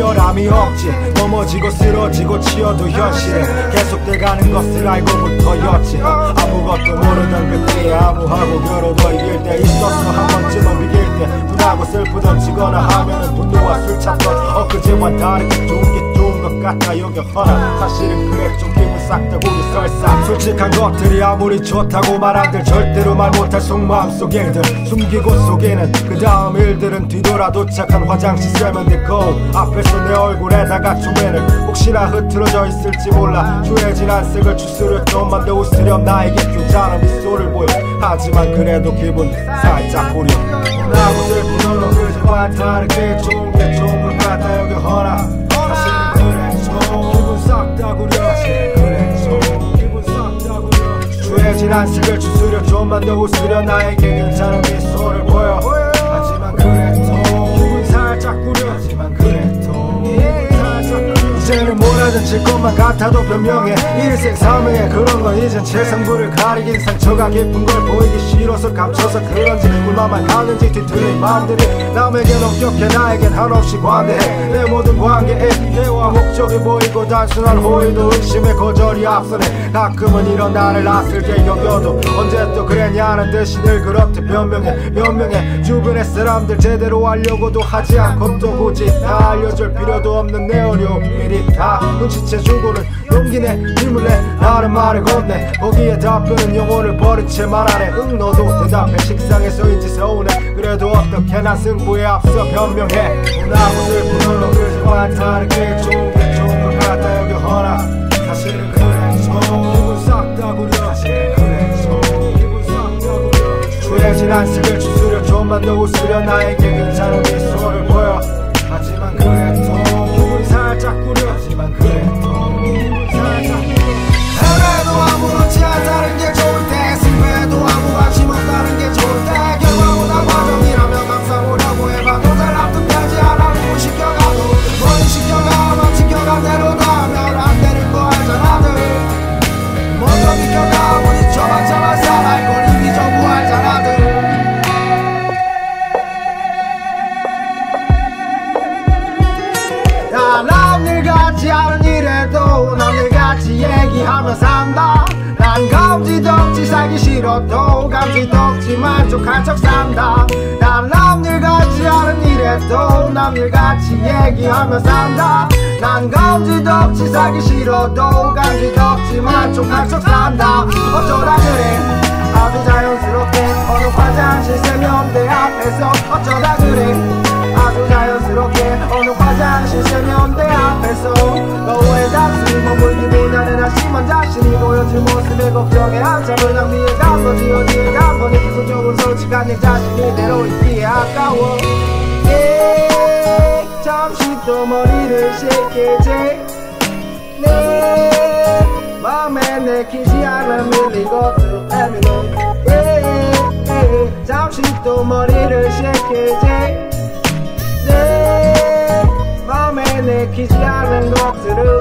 지어람이 없지. 넘어지고 쓰러지고 치어도 현실에 계속돼가는 것을 알고부터였지. 아무것도 모르던 그때 아무하고 겨뤄도 이길 때 있었어. 한 번쯤은 비길 때. 분하고 슬프던 치거나 하면은 분노와 술 찾던 엊그제와 다르게 같아 여겨허나 사실은 그래 좀 기분 싹다 고개 설사 솔직한 것들이 아무리 좋다고 말한들 절대로 말 못할 속마음 속 일들. 숨기고 속에는 그 다음 일들은 뒤돌아 도착한 화장실 쇠면 됐고 앞에서 내 얼굴에다가 조매를 혹시나 흐트러져 있을지 몰라. 주해진 안색을 주스려 좀만 더 웃으렴. 나에게 교자는 미소를 보여. 하지만 그래도 기분 살짝 구려. 나고 슬픈 얼로 그저와 다르게 좋은 게 좋은 주해진 안색을 주스려 좀만 더 웃으려 나에게 괜찮은 미소를 보여. 하지만 그래 또 기분 살짝 구려. 하지만 그래 또 살짝 구려 이제는 뭐라든 칠 것만 같아도 변명해. 일생 사명에 그런 건 이젠 최상부를 가리긴 상처가 깊은 걸 보이기 싫어서 감춰서 그런지 얼마만 가는지 뒤틀린 마음들이 남에겐 엄격해 나에겐 한없이 관대해. 내 모든 관계에 목적이 보이고 단순한 호의도 의심에 거절이 앞서네 가끔은 이런 나를 낯설게 여겨도 언제 또 그랬냐는 듯이 늘 그렇게 변명해 변명해. 주변의 사람들 제대로 하려고도 하지 않고 또 굳이 다 알려줄 필요도 없는 내 어려움 미리 다 눈치채주고는 용기 내 힘을 내 나를 말을 건네 거기에 답변은 영혼을 버린 채 말하네 응 너도 대답해. 식상해 서인지 서운해 그래도 어떻게 난 승부에 앞서 변명해? 슬픈 얼로 그저와 다르게 좋은 게 좋은 것 같아. 여기 허나 사실은 그래. 좀 기분 싹다 구려. 사실은 그래. 좀 기분 싹다 구려. 주해진 안색을 주스려 좀만 더 웃으려. 나에게 괜찮은 미소를 보여. 하지만 그래. 또 기분 살짝 구려 같지 않은 일에도 남일같이 얘기하며 산다. 난 감지덕지 살기 싫어도 감지덕지 만족한 척 산다. 난 같지 않은 일에도 남일같이 얘기하며 산다. 난 감지덕지 살기 싫어도 감지덕지 만족한 척 산다. 어쩌다 그래? 아주 자연스럽게 어느 화장실 세면대 앞에서 어쩌다 그래 세면대 앞에서 너의 가슴 머물기보다는 한심한 자신이 보여준 모습에 걱정에 한참을 낭비해 가서 지어지에 간 번에 기분 좋은 솔직한 내 자신이 대로 있기에 아까워. 예, 잠시 또 머리를 식히지 내 맘에 내키지 않은 이것도 애매노 예, 예, 잠시 또 머리를 식히지 Take his yard and walk through